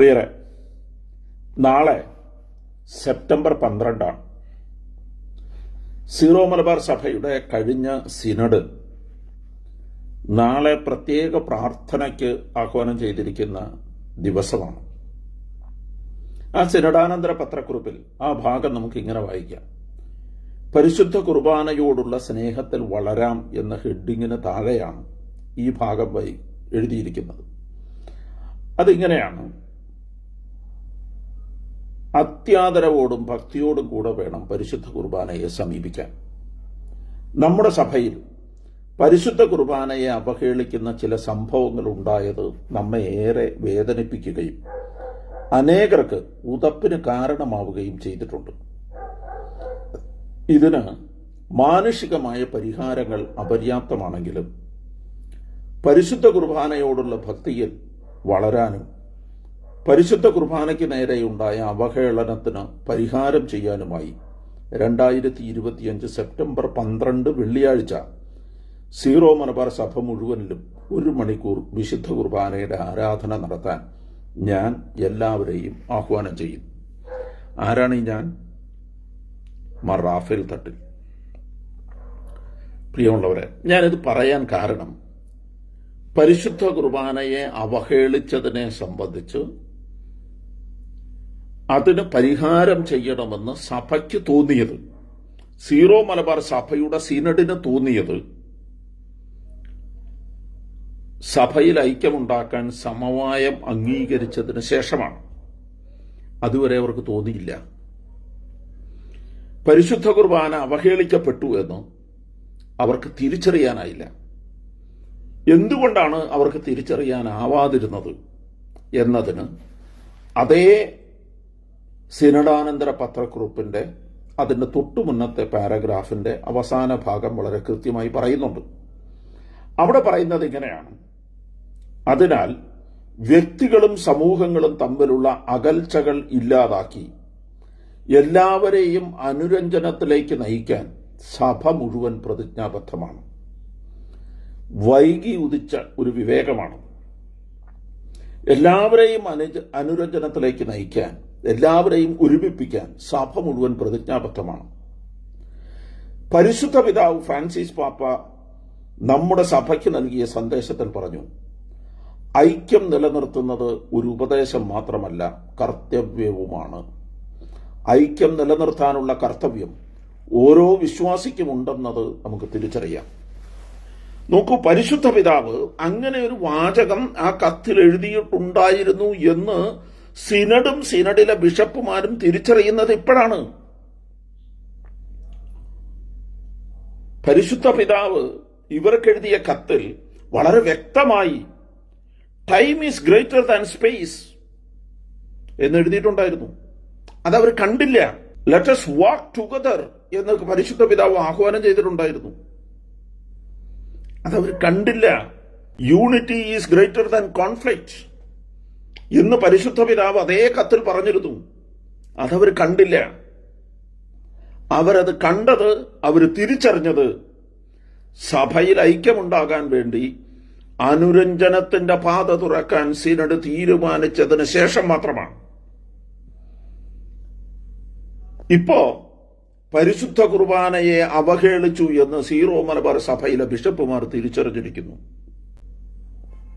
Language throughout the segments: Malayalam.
പ്രിയരെ നാളെ സെപ്റ്റംബർ പന്ത്രണ്ടാണ് സീറോ മലബാർ സഭയുടെ കഴിഞ്ഞ സിനഡ് നാളെ പ്രത്യേക പ്രാർത്ഥനയ്ക്ക് ആഹ്വാനം ചെയ്തിരിക്കുന്ന ദിവസമാണ്. ആ സിനഡാനന്തര പത്രക്കുറിപ്പിൽ ആ ഭാഗം നമുക്ക് ഇങ്ങനെ വായിക്കാം. പരിശുദ്ധ കുർബാനയോടുള്ള സ്നേഹത്തിൽ വളരാം എന്ന ഹെഡിങ്ങിന് താഴെയാണ് ഈ ഭാഗം വൈ എഴുതിയിരിക്കുന്നത്. അതിങ്ങനെയാണ് അത്യാദരവോടും ഭക്തിയോടും കൂടെ വേണം പരിശുദ്ധ കുർബാനയെ സമീപിക്കാൻ. നമ്മുടെ സഭയിൽ പരിശുദ്ധ കുർബാനയെ അവഹേളിക്കുന്ന ചില സംഭവങ്ങൾ ഉണ്ടായത് നമ്മെ ഏറെ വേദനിപ്പിക്കുകയും അനേകർക്ക് ഉതപ്പിന് കാരണമാവുകയും ചെയ്തിട്ടുണ്ട്. ഇതിന് മാനുഷികമായ പരിഹാരങ്ങൾ അപര്യാപ്തമാണെങ്കിലും പരിശുദ്ധ കുർബാനയോടുള്ള ഭക്തിയിൽ വളരാനും പരിശുദ്ധ കുർബാനയ്ക്ക് നേരെയുണ്ടായ അവഹേളനത്തിന് പരിഹാരം ചെയ്യാനുമായി രണ്ടായിരത്തി ഇരുപത്തിയഞ്ച് സെപ്റ്റംബർ പന്ത്രണ്ട് വെള്ളിയാഴ്ച സീറോ മലബാർ സഭ മുഴുവനിലും ഒരു മണിക്കൂർ വിശുദ്ധ കുർബാനയുടെ ആരാധന നടത്താൻ ഞാൻ എല്ലാവരെയും ആഹ്വാനം ചെയ്യും. ആരാണ് ഈ ഞാൻ? മാർ റാഫേൽ തട്ടിൽ. പ്രിയമുള്ളവരെ ഞാനിത് പറയാൻ കാരണം പരിശുദ്ധ കുർബാനയെ അവഹേളിച്ചതിനെ സംബന്ധിച്ച് അതിന് പരിഹാരം ചെയ്യണമെന്ന് സഭയ്ക്ക് തോന്നിയത്. സീറോ മലബാർ സഭയുടെ സിനഡിന് തോന്നിയത് സഭയിൽ ഐക്യമുണ്ടാക്കാൻ സമവായം അംഗീകരിച്ചതിന് ശേഷമാണ്. അതുവരെ അവർക്ക് തോന്നിയില്ല. പരിശുദ്ധ കുർബാന അവഹേളിക്കപ്പെട്ടു എന്ന് അവർക്ക് തിരിച്ചറിയാനായില്ല. എന്തുകൊണ്ടാണ് അവർക്ക് തിരിച്ചറിയാനാവാതിരുന്നത് എന്നതിന് അതേ സിനഡാനന്തര പത്രക്കുറിപ്പിന്റെ അതിന്റെ തൊട്ടു മുന്നത്തെ അവസാന ഭാഗം വളരെ കൃത്യമായി പറയുന്നുണ്ട്. അവിടെ പറയുന്നത് ഇങ്ങനെയാണ്. അതിനാൽ വ്യക്തികളും സമൂഹങ്ങളും തമ്മിലുള്ള അകൽച്ചകൾ ഇല്ലാതാക്കി എല്ലാവരെയും അനുരഞ്ജനത്തിലേക്ക് നയിക്കാൻ സഭ മുഴുവൻ പ്രതിജ്ഞാബദ്ധമാണ്. വൈകി ഉദിച്ച ഒരു വിവേകമാണ്. എല്ലാവരെയും അനുരഞ്ജനത്തിലേക്ക് നയിക്കാൻ എല്ലാവരെയും ഒരുമിപ്പിക്കാൻ സഭ മുഴുവൻ പ്രതിജ്ഞാബദ്ധമാണ്. പരിശുദ്ധ പിതാവ് ഫ്രാൻസിസ് പാപ്പ നമ്മുടെ സഭയ്ക്ക് നൽകിയ സന്ദേശത്തിൽ പറഞ്ഞു ഐക്യം നിലനിർത്തുന്നത് ഒരു ഉപദേശം മാത്രമല്ല കർത്തവ്യവുമാണ്. ഐക്യം നിലനിർത്താനുള്ള കർത്തവ്യം ഓരോ വിശ്വാസിക്കും ഉണ്ടെന്നത് നമുക്ക് തിരിച്ചറിയാം. നോക്കൂ പരിശുദ്ധ പിതാവ് അങ്ങനെ ഒരു വാചകം ആ കത്തിൽ എഴുതിയിട്ടുണ്ടായിരുന്നു എന്ന് സിനഡും സിനഡിലെ ബിഷപ്പുമാരും തിരിച്ചറിയുന്നത് ഇപ്പോഴാണ്. പരിശുദ്ധ പിതാവ് ഇവർക്കെഴുതിയ കത്തിൽ വളരെ വ്യക്തമായി time is greater than space എന്ന് എഴുതിയിട്ടുണ്ടായിരുന്നു. അതവർ കണ്ടില്ല. ലെറ്റസ് വാക്ക് ടുഗദർ എന്ന് പരിശുദ്ധ പിതാവ് ആഹ്വാനം ചെയ്തിട്ടുണ്ടായിരുന്നു. അതവർ കണ്ടില്ല. Unity is greater than conflict എന്ന് പരിശുദ്ധ പിതാവ് അതേ കത്തിൽ പറഞ്ഞിരുന്നു. അതവർ കണ്ടില്ല. അവരത് കണ്ടത് അവർ തിരിച്ചറിഞ്ഞത് സഭയിൽ ഐക്യമുണ്ടാകാൻ വേണ്ടി അനുരഞ്ജനത്തിന്റെ പാത തുറക്കാൻ സിനഡ് തീരുമാനിച്ചതിന് ശേഷം മാത്രമാണ്. ഇപ്പോ പരിശുദ്ധ കുർബാനയെ അവഹേളിച്ചു എന്ന് സീറോ മലബാർ സഭയിലെ ബിഷപ്പുമാർ തിരിച്ചറിഞ്ഞിരിക്കുന്നു.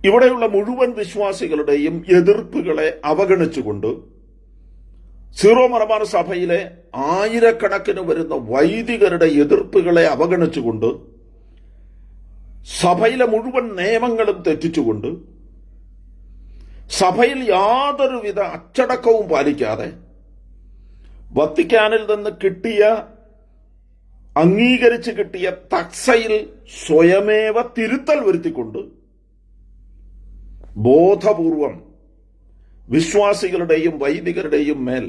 ഇവിടെയുള്ള മുഴുവൻ വിശ്വാസികളുടെയും എതിർപ്പുകളെ അവഗണിച്ചുകൊണ്ട് സീറോ മലബാർ സഭയിലെ ആയിരക്കണക്കിന് വരുന്ന വൈദികരുടെ എതിർപ്പുകളെ അവഗണിച്ചുകൊണ്ട് സഭയിലെ മുഴുവൻ നിയമങ്ങളും തെറ്റിച്ചുകൊണ്ട് സഭയിൽ യാതൊരുവിധ അച്ചടക്കവും പാലിക്കാതെ വത്തിക്കാനിൽ നിന്ന് കിട്ടിയ അംഗീകരിച്ച് കിട്ടിയ തക്സയിൽ സ്വയമേവ തിരുത്തൽ വരുത്തിക്കൊണ്ട് ബോധപൂർവം വിശ്വാസികളുടെയും വൈദികരുടെയും മേൽ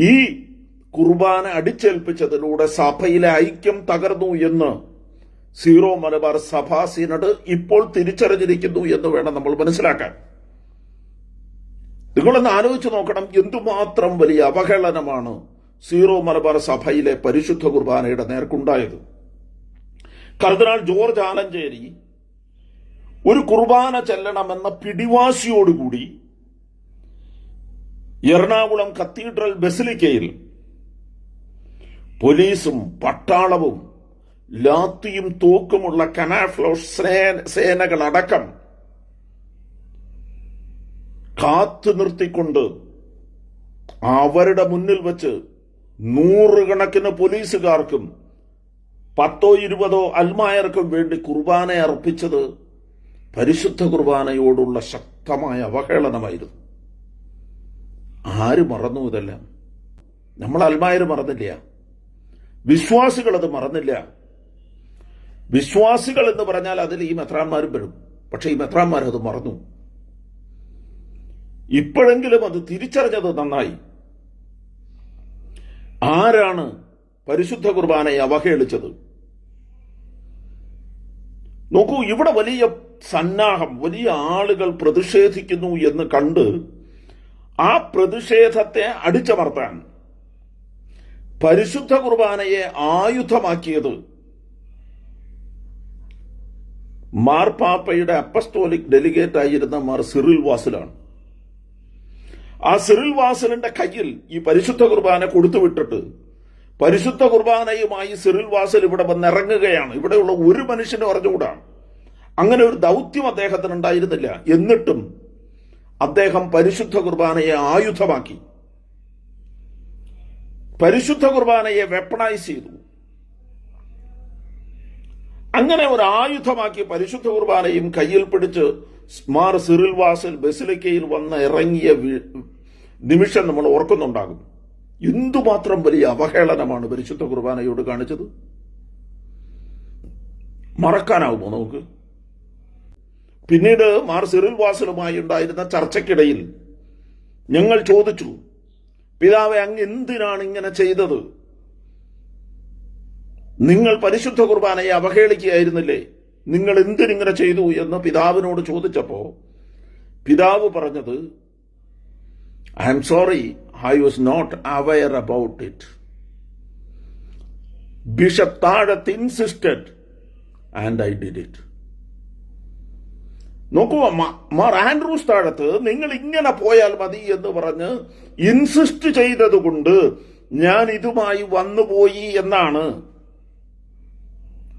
ഈ കുർബാന അടിച്ചേൽപ്പിച്ചതിലൂടെ സഭയിലെ ഐക്യം തകർന്നു എന്ന് സീറോ മലബാർ സഭാ സീനഡ് ഇപ്പോൾ തിരിച്ചറിഞ്ഞിരിക്കുന്നു എന്ന് വേണം നമ്മൾ മനസ്സിലാക്കാൻ. നിങ്ങളൊന്ന് ആലോചിച്ച് നോക്കണം എന്തുമാത്രം വലിയ അവഹേളനമാണ് സീറോ മലബാർ സഭയിലെ പരിശുദ്ധ കുർബാനയുടെ നേർക്കുണ്ടായത്. കർദിനാൾ ജോർജ് ആലഞ്ചേരി ഒരു കുർബാന ചെല്ലണമെന്ന പിടിവാശിയോടുകൂടി എറണാകുളം കത്തീഡ്രൽ ബസിലിക്കയിൽ പോലീസും പട്ടാളവും ലാത്തിയും തൂക്കുമുള്ള കനാഫ്ലോ സേനകളടക്കം കാത്തു നിർത്തിക്കൊണ്ട് അവരുടെ മുന്നിൽ വെച്ച് നൂറുകണക്കിന് പോലീസുകാർക്കും പത്തോ ഇരുപതോ അൽമായർക്കും വേണ്ടി കുർബാന അർപ്പിച്ചത് പരിശുദ്ധ കുർബാനയോടുള്ള ശക്തമായ അവഹേളനമായിരുന്നു. ആര് മറന്നു ഇതെല്ലാം? നമ്മൾ അൽമായർ മറന്നില്ല. വിശ്വാസികൾ അത് മറന്നില്ല. വിശ്വാസികൾ എന്ന് പറഞ്ഞാൽ അതിൽ ഈ മെത്രാന്മാരും വരും. പക്ഷെ ഈ മെത്രാന്മാർ അത് മറന്നു. ഇപ്പോഴെങ്കിലും അത് തിരിച്ചറിഞ്ഞത് നന്നായി. ആരാണ് പരിശുദ്ധ കുർബാനയെ അവഹേളിച്ചത്? നോക്കൂ ഇവിടെ വലിയ സന്നാഹം വലിയ ആളുകൾ പ്രതിഷേധിക്കുന്നു എന്ന് കണ്ട് ആ പ്രതിഷേധത്തെ അടിച്ചമർത്താൻ പരിശുദ്ധ കുർബാനയെ ആയുധമാക്കിയത് മാർപ്പാപ്പയുടെ അപ്പസ്തോലിക് ഡെലിഗേറ്റ് ആയിരുന്ന മാർ സിറിൽ വാസലാണ്. ആ സിറിൽ വാസലിന്റെ കയ്യിൽ ഈ പരിശുദ്ധ കുർബാന കൊടുത്തുവിട്ടിട്ട് പരിശുദ്ധ കുർബാനയുമായി സിറിൽ വാസൽ ഇവിടെ വന്നിറങ്ങുകയാണ്. ഇവിടെയുള്ള ഒരു മനുഷ്യനും അറിഞ്ഞുകൂടാ. അങ്ങനെ ഒരു ദൗത്യം അദ്ദേഹത്തിന് ഉണ്ടായിരുന്നില്ല എന്നിട്ടും അദ്ദേഹം പരിശുദ്ധ കുർബാനയെ ആയുധമാക്കി. പരിശുദ്ധ കുർബാനയെ വെപ്പണൈസ് ചെയ്തു. അങ്ങനെ ഒരു ആയുധമാക്കി പരിശുദ്ധ കുർബാനയും കയ്യിൽ പിടിച്ച് സ്മാർ സിറിൽ വാസൽ ബസിലിക്കയിൽ വന്ന് ഇറങ്ങിയ നിമിഷം നമ്മൾ ഓർക്കുന്നുണ്ടാകും. എന്തുമാത്രം വലിയ അവഹേളനമാണ് പരിശുദ്ധ കുർബാനയോട് കാണിച്ചത്? മറക്കാനാവുമോ നമുക്ക്? പിന്നീട് മാർ സിറിൽ വാസലുമായി ഉണ്ടായിരുന്ന ചർച്ചയ്ക്കിടയിൽ ഞങ്ങൾ ചോദിച്ചു പിതാവെ അങ്ങ് എന്തിനാണ് ഇങ്ങനെ ചെയ്തത്? നിങ്ങൾ പരിശുദ്ധ കുർബാനയെ അവഹേളിക്കുകയായിരുന്നില്ലേ? നിങ്ങൾ എന്തിനിങ്ങനെ ചെയ്തു? എന്ന് പിതാവിനോട് ചോദിച്ചപ്പോൾ പിതാവ് പറഞ്ഞത് I am sorry I was not aware about it. Bishop Thazhath insisted and I did it. നോക്കൂ മാർ ആൻഡ്രൂസ് താഴത്ത് നിങ്ങൾ ഇങ്ങനെ പോയാൽ മതി എന്ന് പറഞ്ഞ് ഇൻസിസ്റ്റ് ചെയ്തതുകൊണ്ട് ഞാൻ ഇതുമായി വന്നുപോയി എന്നാണ്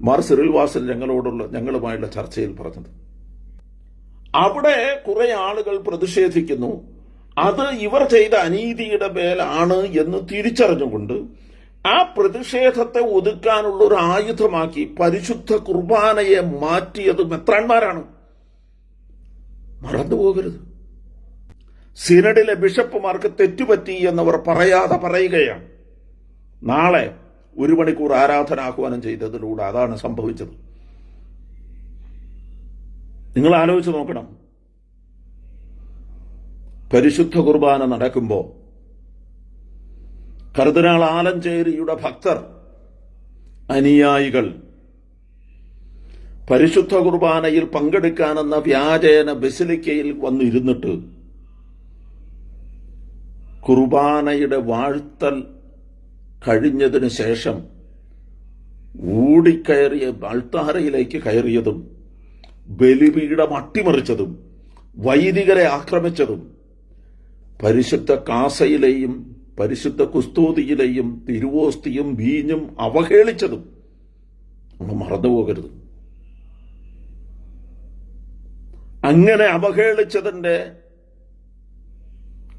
മാർ സിറിൽ ഞങ്ങളോടുള്ള ഞങ്ങളുമായുള്ള ചർച്ചയിൽ പറഞ്ഞത്. അവിടെ കുറെ ആളുകൾ പ്രതിഷേധിക്കുന്നു. അത് ഇവർ ചെയ്ത അനീതിയുടെ മേലാണ് എന്ന് തിരിച്ചറിഞ്ഞുകൊണ്ട് ആ പ്രതിഷേധത്തെ ഒതുക്കാനുള്ള ഒരു ആയുധമാക്കി പരിശുദ്ധ കുർബാനയെ മാറ്റിയത് മെത്രാന്മാരാണ്. മറന്നുപോകരുത് സിനഡിലെ ബിഷപ്പുമാർക്ക് തെറ്റുപറ്റി എന്നവർ പറയാതെ പറയുകയാണ്. നാളെ ഒരു മണിക്കൂർ ആരാധന ആഹ്വാനം ചെയ്തതിലൂടെ അതാണ് സംഭവിച്ചത്. നിങ്ങൾ ആലോചിച്ച് നോക്കണം. പരിശുദ്ധ കുർബാന നടക്കുമ്പോൾ കർദിനാൾ ആലഞ്ചേരിയുടെ ഭക്തർ അനുയായികൾ പരിശുദ്ധ കുർബാനയിൽ പങ്കെടുക്കാനെന്ന വ്യാജേന ബസിലിക്കയിൽ വന്നിരുന്നിട്ട് കുർബാനയുടെ വാഴ്ത്തൽ കഴിഞ്ഞതിന് ശേഷം ഓടിക്കയറിയ അൾത്താരയിലേക്ക് കയറിയതും ബലിപീഠം അട്ടിമറിച്ചതും വൈദികരെ ആക്രമിച്ചതും പരിശുദ്ധ കാസയിലെയും പരിശുദ്ധ കുസ്തൂതിയിലെയും തിരുവോസ്തിയും വീഞ്ഞും അവഹേളിച്ചതും നമ്മൾ മറന്നുപോകരുത്. അങ്ങനെ അവഹേളിച്ചതിന്റെ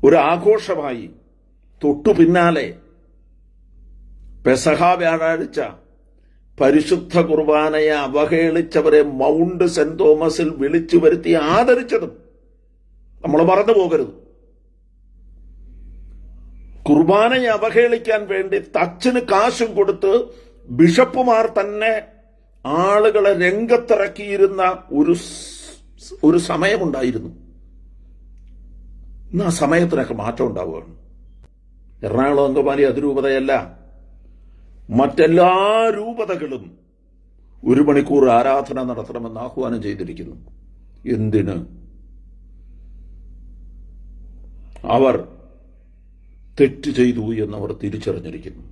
ഒരു ആഘോഷമായി തൊട്ടു പിന്നാലെ പെസഹ വ്യാഴാഴ്ച പരിശുദ്ധ കുർബാനയെ അവഹേളിച്ചവരെ മൗണ്ട് സെന്റ് തോമസിൽ വിളിച്ചു വരുത്തി ആദരിച്ചതും നമ്മൾ മറന്നു പോകരുത്. കുർബാനയെ അവഹേളിക്കാൻ വേണ്ടി തച്ചിന് കാശും കൊടുത്ത് ബിഷപ്പുമാർ തന്നെ ആളുകളെ രംഗത്തിറക്കിയിരുന്ന ഒരു ഒരു സമയമുണ്ടായിരുന്നു. ഇന്ന് ആ സമയത്തിനൊക്കെ മാറ്റം ഉണ്ടാവുകയാണ്. എറണാകുളം അങ്കമാലി അതിരൂപതയല്ല. മറ്റെല്ലാ രൂപതകളും ഒരു മണിക്കൂർ ആരാധന നടത്തണമെന്ന് ആഹ്വാനം ചെയ്തിരിക്കുന്നു. എന്തിന്? അവർ തെറ്റ് ചെയ്തു എന്നവർ തിരിച്ചറിഞ്ഞിരിക്കുന്നു.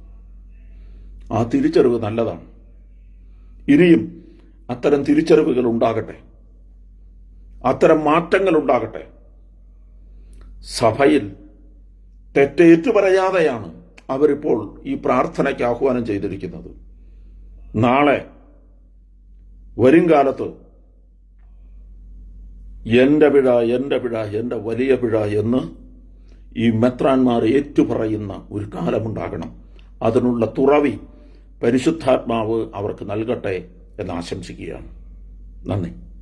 ആ തിരിച്ചറിവ് നല്ലതാണ്. ഇനിയും അത്തരം തിരിച്ചറിവുകൾ ഉണ്ടാകട്ടെ. അത്തരം മാറ്റങ്ങൾ ഉണ്ടാകട്ടെ സഭയിൽ തെറ്റേറ്റു പറയാതെയാണ് അവരിപ്പോൾ ഈ പ്രാർത്ഥനയ്ക്ക് ആഹ്വാനം ചെയ്തിരിക്കുന്നത്. നാളെ വരും കാലത്ത് എന്റെ പിഴ എന്റെ പിഴ എന്റെ വലിയ പിഴ എന്ന് ഈ മെത്രാന്മാർ ഏറ്റുപറയുന്ന ഒരു കാലമുണ്ടാകണം. അതിനുള്ള തുറവി പരിശുദ്ധാത്മാവ് അവർക്ക് നൽകട്ടെ എന്ന് ആശംസിക്കുകയാണ്. നന്ദി.